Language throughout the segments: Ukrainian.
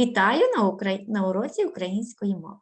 Вітаю на, Укра... на уроці української мови.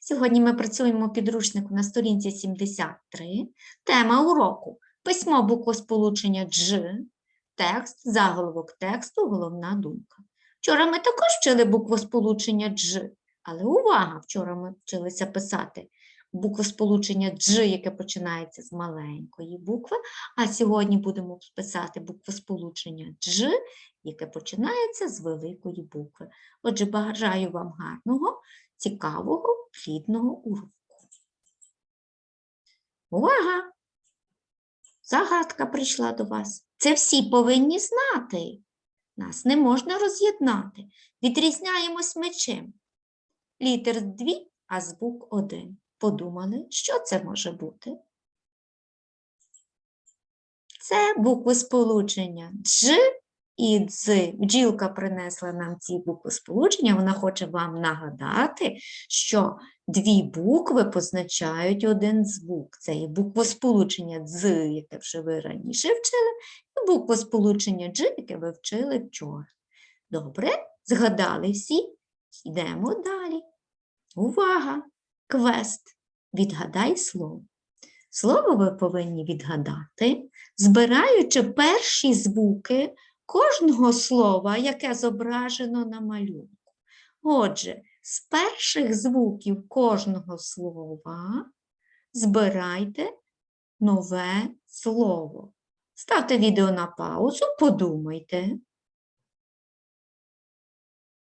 Сьогодні ми працюємо в підручнику на сторінці 73. Тема уроку письмо буквосполучення Дж, текст, заголовок тексту, головна думка. Вчора ми також вчили буквосполучення Дж, але увага! Вчора ми вчилися писати буквосполучення Дж, яке починається з маленької букви, а сьогодні будемо писати буквосполучення Дж, яке починається з великої букви. Отже, бажаю вам гарного, цікавого, плідного уроку. Увага! Загадка прийшла до вас. Це всі повинні знати. Нас не можна роз'єднати. Відрізняємось мечем. Літер дві, а звук один. Подумали, що це може бути? Це букви сполучення Дж і дз. Бджілка принесла нам ці букви сполучення. Вона хоче вам нагадати, що дві букви позначають один звук. Це є буквосполучення дз, яке вже ви раніше вчили, і буквосполучення дж, яке ви вчили вчора. Добре, згадали всі? Йдемо далі. Увага! Квест. Відгадай слово. Слово ви повинні відгадати, збираючи перші звуки кожного слова, яке зображено на малюнку. Отже, з перших звуків кожного слова збирайте нове слово. Ставте відео на паузу, подумайте.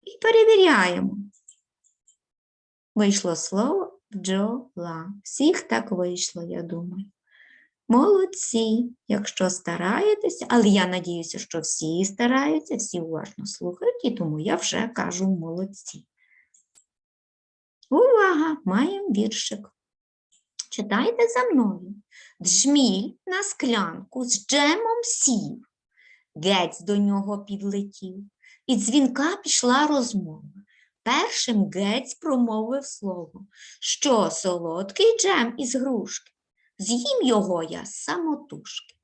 І перевіряємо. Вийшло слово бджола. Всіх так вийшло, я думаю. Молодці, якщо стараєтеся, але я надіюся, що всі стараються, всі уважно слухають, і тому я вже кажу молодці. Увага! Маємо віршик. Читайте за мною. Джміль на склянку з джемом сів. Гець до нього підлетів. І дзвінка пішла розмова. Першим гець промовив слово, що солодкий джем із грушки. З'їм його я самотужки.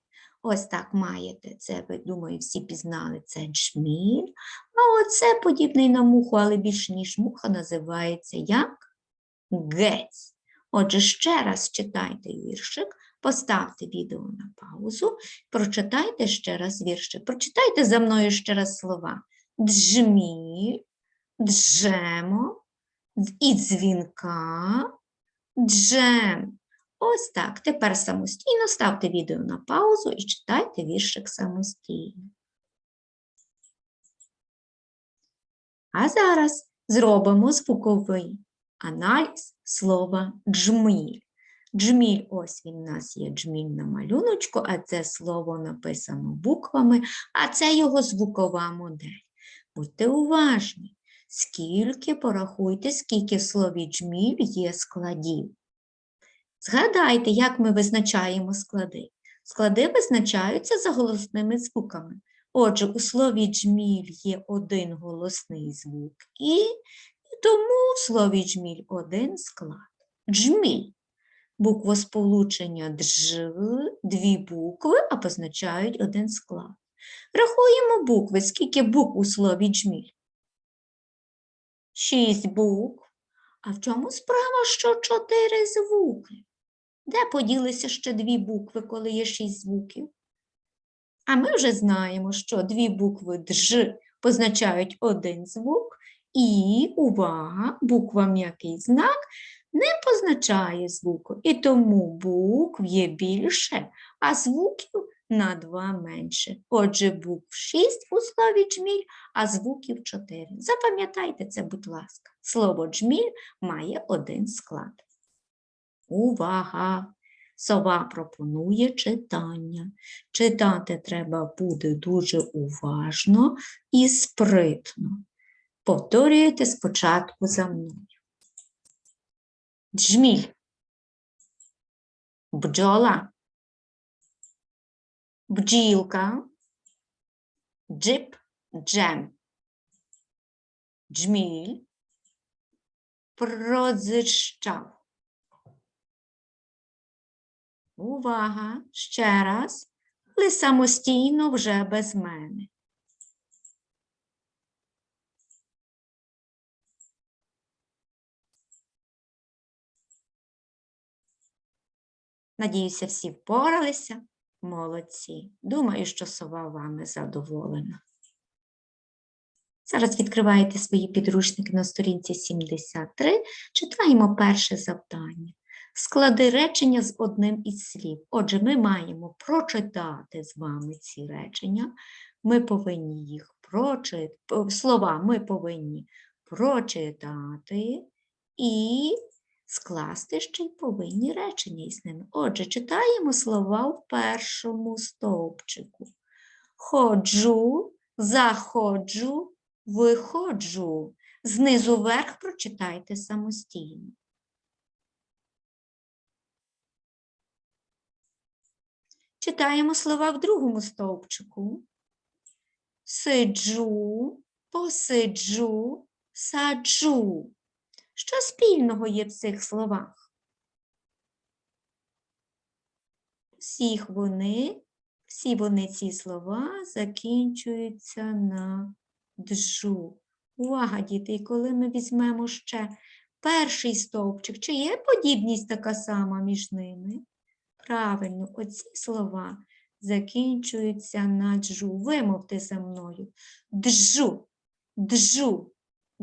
Ось так маєте це, ви думаю, всі пізнали це джміль. А оце подібний на муху, але більше, ніж муха, називається як гець. Отже, ще раз читайте віршик, поставте відео на паузу, прочитайте ще раз віршик. Прочитайте за мною ще раз слова. Джміль, джемо, і дзвінка, джем. Ось так. Тепер самостійно ставте відео на паузу і читайте віршик самостійно. А зараз зробимо звуковий аналіз слова джміль. Джміль, ось він у нас є джміль на малюночку, а це слово написано буквами, а це його звукова модель. Будьте уважні, скільки порахуйте, скільки в слові джміль є складів. Згадайте, як ми визначаємо склади. Склади визначаються за голосними звуками. Отже, у слові джміль є один голосний звук і, і тому в слові джміль один склад. Джміль. Буквосполучення дж, дві букви, а позначають один склад. Рахуємо букви. Скільки букв у слові джміль? Шість букв. А в чому справа, що чотири звуки? Де поділися ще дві букви, коли є шість звуків? А ми вже знаємо, що дві букви дж позначають один звук, і, увага, буква м'який знак не позначає звуку. І тому букв є більше, а звуків на два менше. Отже, букв шість у слові джміль, а звуків чотири. Запам'ятайте це, будь ласка. Слово джміль має один склад. Увага! Сова пропонує читання. Читати треба буде дуже уважно і спритно. Повторюйте спочатку за мною. Джміль. Бджола бджілка, джип, джем, джміль, прозищав. Увага, ще раз, але самостійно вже без мене. Надіюся, всі впоралися. Молодці. Думаю, що сова вами задоволена. Зараз відкриваєте свої підручники на сторінці 73. Читаємо перше завдання. Склади речення з одним із слів. Отже, ми маємо прочитати з вами ці речення. Ми повинні їх прочитати. Слова ми повинні прочитати і скласти ще й повинні речення із ними. Отже, читаємо слова в першому стовпчику. Ходжу, заходжу, виходжу. Знизу вверх прочитайте самостійно. Читаємо слова в другому стовпчику. Сиджу, посиджу, саджу. Що спільного є в цих словах? Всіх вони, всі вони ці слова закінчуються на джу. Увага, діти, і коли ми візьмемо ще перший стовпчик, чи є подібність така сама між ними? Правильно, оці слова закінчуються на джу. Вимовте за мною. Джу, джу,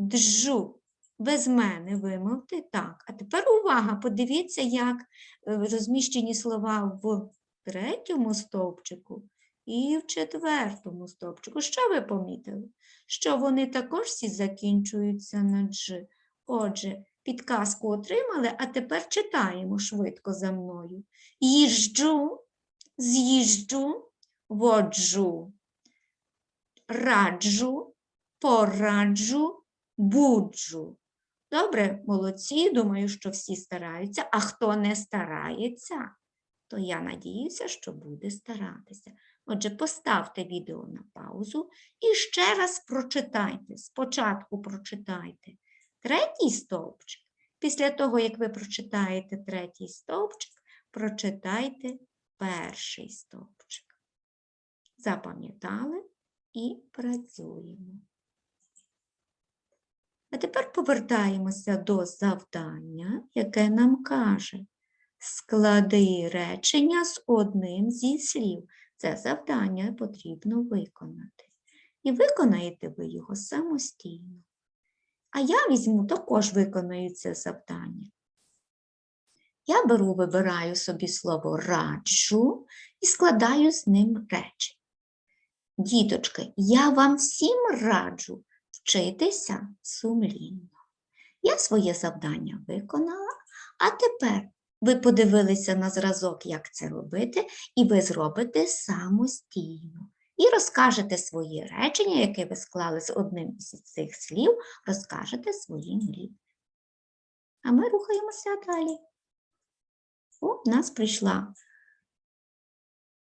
джу. Без мене вимовте так. А тепер увага, подивіться, як е, розміщені слова в третьому стовпчику і в четвертому стовпчику. Що ви помітили? Що вони також всі закінчуються на дж. Отже, підказку отримали, а тепер читаємо швидко за мною. Їжджу, з'їжджу, воджу, раджу, пораджу, буджу. Добре, молодці, думаю, що всі стараються, а хто не старається, то я надіюся, що буде старатися. Отже, поставте відео на паузу і ще раз прочитайте. Спочатку прочитайте третій стовпчик. Після того, як ви прочитаєте третій стовпчик, прочитайте перший стовпчик. Запам'ятали і працюємо. А тепер повертаємося до завдання, яке нам каже склади речення з одним зі слів. Це завдання потрібно виконати. І виконаєте ви його самостійно. А я візьму також виконую це завдання. Я беру, вибираю собі слово раджу і складаю з ним речення. Діточки, я вам всім раджу вчитися сумлінно. Я своє завдання виконала, а тепер ви подивилися на зразок, як це робити, і ви зробите самостійно. І розкажете своє речення, яке ви склали з одним із цих слів, розкажете своїм рідним. А ми рухаємося далі. В нас прийшла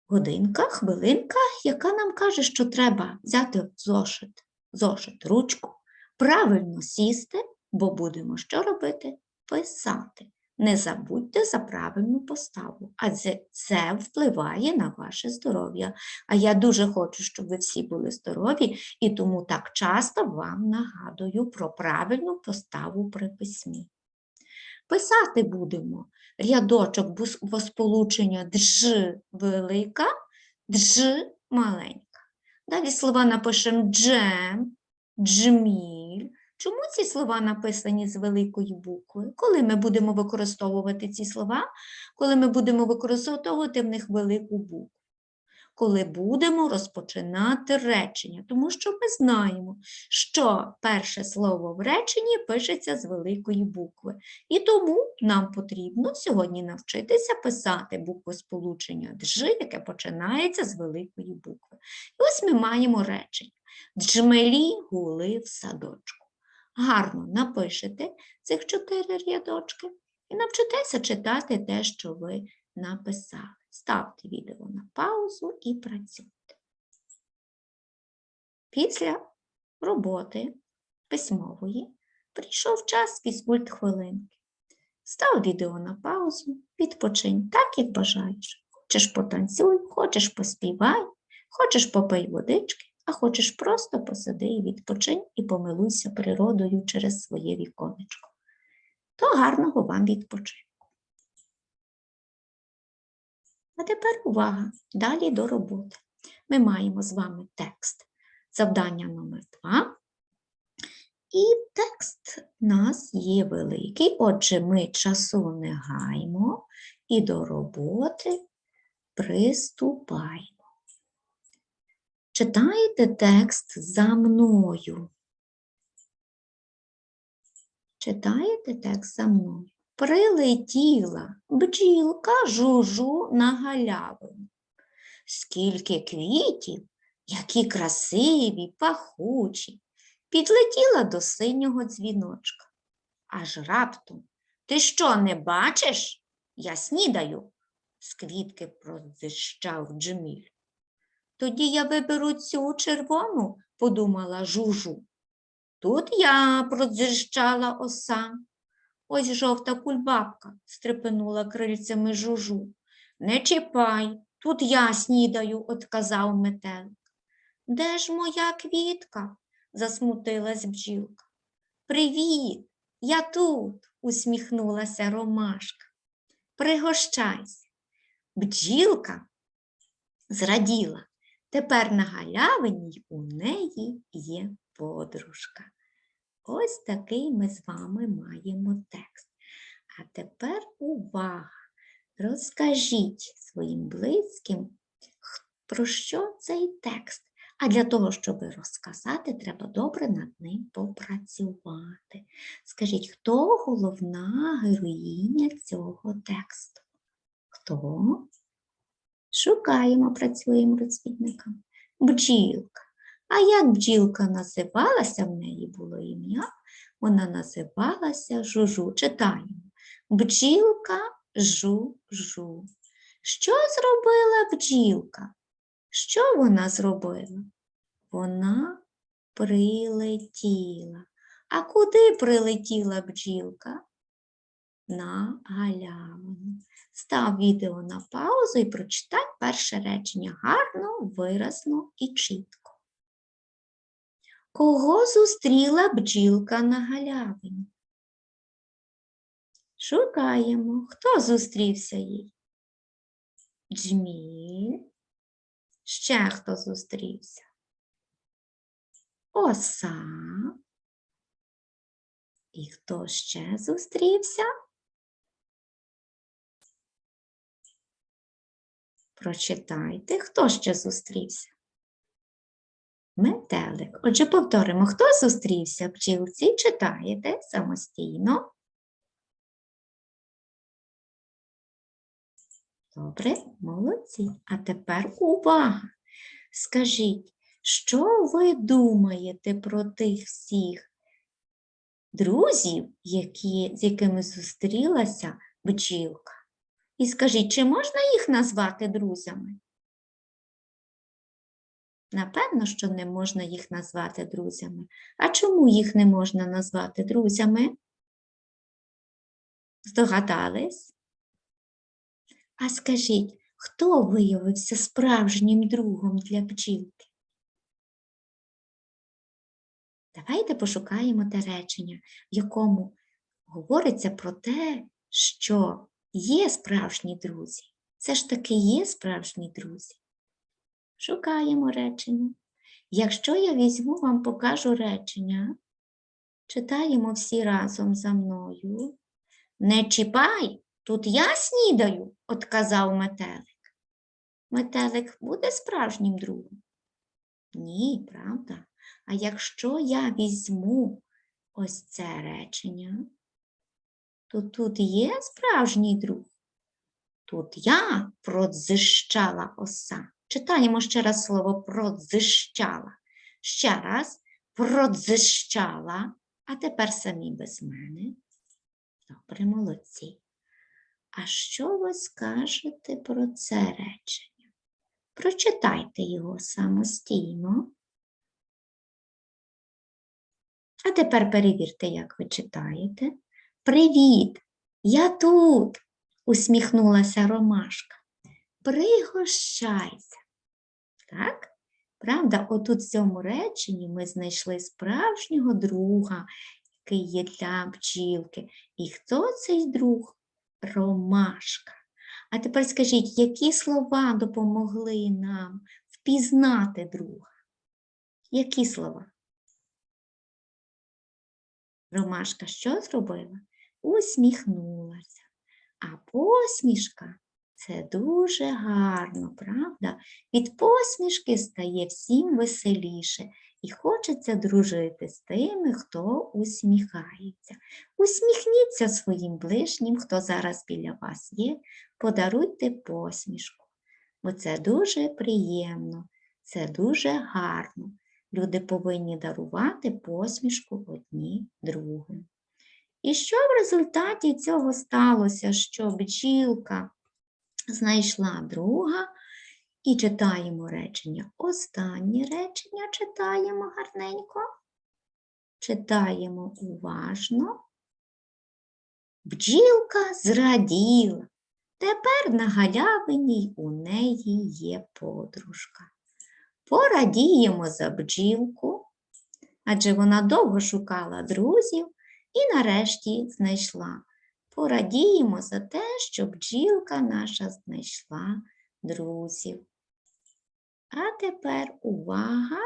годинка, хвилинка, яка нам каже, що треба взяти зошит, зошит, ручку, правильно сісти, бо будемо що робити? Писати. Не забудьте за правильну поставу, адже це впливає на ваше здоров'я. А я дуже хочу, щоб ви всі були здорові, і тому так часто вам нагадую про правильну поставу при письмі. Писати будемо рядочок бо сполучення дж велика, дж маленька. Далі слова напишемо джем, джміль. Чому ці слова написані з великої букви? Коли ми будемо використовувати ці слова, коли ми будемо використовувати в них велику букву? Коли будемо розпочинати речення, тому що ми знаємо, що перше слово в реченні пишеться з великої букви. І тому нам потрібно сьогодні навчитися писати букву сполучення дж, яке починається з великої букви. І ось ми маємо речення. Джмелі гули в садочку гарно напишете цих чотири рядочки і навчитеся читати те, що ви написали. Ставте відео на паузу і працюйте. Після роботи письмової прийшов час фізкульт хвилинки. Став відео на паузу, відпочинь так, як бажаєш. Хочеш потанцюй, хочеш поспівай, хочеш попий водички, а хочеш просто посиди і відпочинь і помилуйся природою через своє віконечко. То гарного вам відпочинку! А тепер увага! Далі до роботи. Ми маємо з вами текст. Завдання номер 2. І текст у нас є великий, отже, ми часу не гаємо і до роботи приступаємо. Читаєте текст за мною. Читаєте текст за мною. Прилетіла бджілка жужу на галявину. Скільки квітів, які красиві, пахучі, підлетіла до синього дзвіночка. Аж раптом ти що не бачиш? Я снідаю, з квітки продзищав Джеміль. Тоді я виберу цю червону, подумала жужу. Тут я продзищала оса. Ось жовта кульбабка, стрепенула крильцями жужу. Не чіпай, тут я снідаю, отказав метелик. Де ж моя квітка? засмутилась бджілка. Привіт, я тут, усміхнулася ромашка. Пригощайся. Бджілка зраділа. Тепер на галявині у неї є подружка. Ось такий ми з вами маємо текст. А тепер увага! Розкажіть своїм близьким, про що цей текст. А для того, щоб розказати, треба добре над ним попрацювати. Скажіть, хто головна героїня цього тексту? Хто? Шукаємо, працюємо розвідником. Бджілка. А як бджілка називалася, в неї було ім'я, вона називалася Жужу. Читаємо. Бджілка жу-жу. Що зробила бджілка? Що вона зробила? Вона прилетіла. А куди прилетіла бджілка? На галявину. Став відео на паузу і прочитай перше речення гарно, виразно і чітко. Кого зустріла бджілка на галявині? Шукаємо, хто зустрівся їй? Джміль. Ще хто зустрівся? Оса. І хто ще зустрівся? Прочитайте, хто ще зустрівся? Метелик. Отже, повторимо, хто зустрівся бджілці, читаєте самостійно. Добре, молодці. А тепер увага! Скажіть, що ви думаєте про тих всіх друзів, які, з якими зустрілася бджілка? І скажіть, чи можна їх назвати друзями? Напевно, що не можна їх назвати друзями. А чому їх не можна назвати друзями? Здогадались? А скажіть, хто виявився справжнім другом для бджілки? Давайте пошукаємо те речення, в якому говориться про те, що є справжні друзі. Це ж таки є справжні друзі. Шукаємо речення. Якщо я візьму вам покажу речення, читаємо всі разом за мною. Не чіпай, тут я снідаю, отказав метелик. Метелик буде справжнім другом? Ні, правда. А якщо я візьму ось це речення, то тут є справжній друг. Тут я продзищала оса. Читаємо ще раз слово продзищала. Ще раз продзищала, а тепер самі без мене. Добре, молодці. А що ви скажете про це речення? Прочитайте його самостійно. А тепер перевірте, як ви читаєте. Привіт! Я тут! усміхнулася Ромашка. Пригощайся. Так? Правда, отут в цьому реченні ми знайшли справжнього друга, який є для бджілки. І хто цей друг? Ромашка. А тепер скажіть, які слова допомогли нам впізнати друга? Які слова? Ромашка що зробила? Усміхнулася. А посмішка це дуже гарно, правда? Від посмішки стає всім веселіше і хочеться дружити з тими, хто усміхається. Усміхніться своїм ближнім, хто зараз біля вас є, подаруйте посмішку, бо це дуже приємно, це дуже гарно. Люди повинні дарувати посмішку одні другим. І що в результаті цього сталося, що бджілка знайшла друга і читаємо речення. Останнє речення читаємо гарненько. Читаємо уважно. Бджілка зраділа. Тепер на галявині у неї є подружка. Порадіємо за бджілку, адже вона довго шукала друзів і нарешті знайшла. Порадіємо за те, що бджілка наша знайшла друзів. А тепер увага,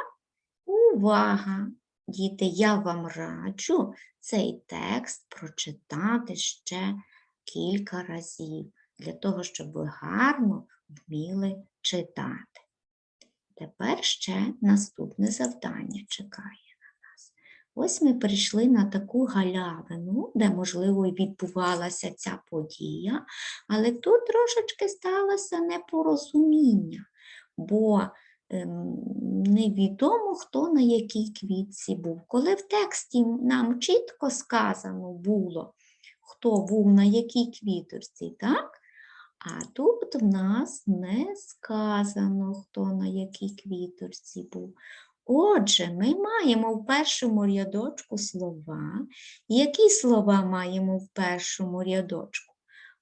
увага! Діти, я вам раджу цей текст прочитати ще кілька разів, для того, щоб ви гарно вміли читати. Тепер ще наступне завдання чекає. Ось ми прийшли на таку галявину, де, можливо, і відбувалася ця подія, але тут трошечки сталося непорозуміння, бо ем, невідомо, хто на якій квітці був. Коли в тексті нам чітко сказано було, хто був на якій квіточці, так? А тут в нас не сказано, хто на якій квіточці був. Отже, ми маємо в першому рядочку слова. Які слова маємо в першому рядочку?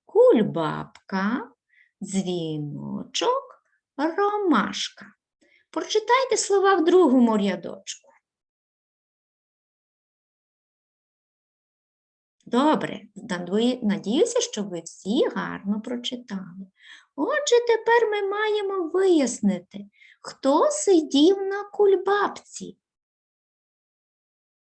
Кульбабка, дзвіночок, ромашка. Прочитайте слова в другому рядочку. Добре, надіюся, що ви всі гарно прочитали. Отже, тепер ми маємо вияснити, хто сидів на кульбабці.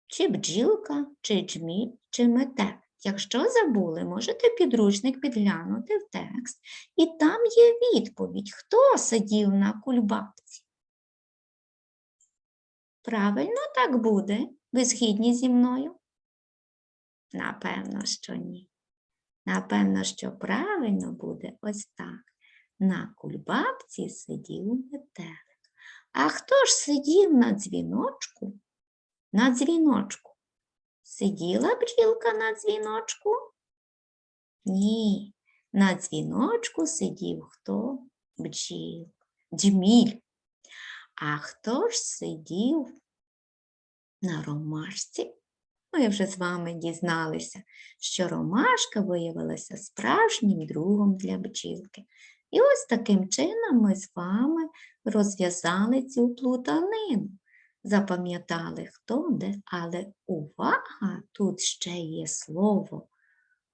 Чи бджілка, чи джміль, чи метелик. Якщо забули, можете підручник підглянути в текст, і там є відповідь, хто сидів на кульбабці. Правильно так буде? Ви згідні зі мною? Напевно, що ні. Напевно, що правильно буде ось так. На кульбабці сидів метелик. А хто ж сидів на дзвіночку? На дзвіночку. Сиділа бджілка на дзвіночку? Ні. На дзвіночку сидів хто? Бджіл. Джміль. А хто ж сидів на ромашці? Ми вже з вами дізналися, що ромашка виявилася справжнім другом для бджілки. І ось таким чином ми з вами розв'язали цю плутанину. Запам'ятали, хто де, але увага, тут ще є слово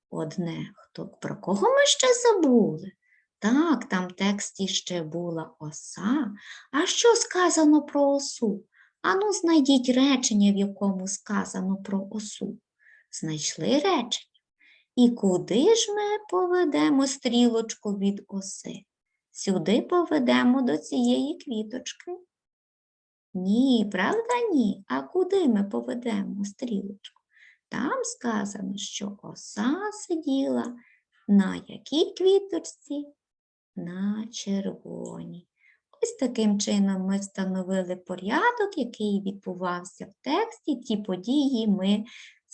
одне. Хто, про кого ми ще забули? Так, там в тексті ще була оса. А що сказано про осу? Ану, знайдіть речення, в якому сказано про осу. Знайшли речення. І куди ж ми поведемо стрілочку від оси? Сюди поведемо до цієї квіточки. Ні, правда, ні. А куди ми поведемо стрілочку? Там сказано, що оса сиділа на якій квіточці? На червоній. Ось таким чином ми встановили порядок, який відбувався в тексті. Ті події ми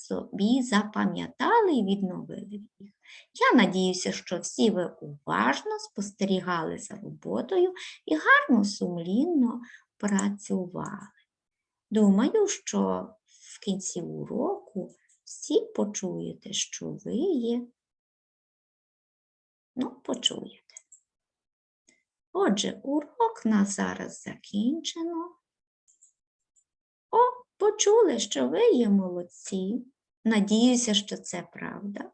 собі запам'ятали і відновили їх. Я надіюся, що всі ви уважно спостерігали за роботою і гарно сумлінно працювали. Думаю, що в кінці уроку всі почуєте, що ви є. Ну, почуєте. Отже, урок на зараз закінчено. О, почули, що ви є молодці. Надіюся, що це правда.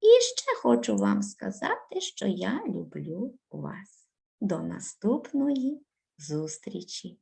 І ще хочу вам сказати, що я люблю вас. До наступної зустрічі!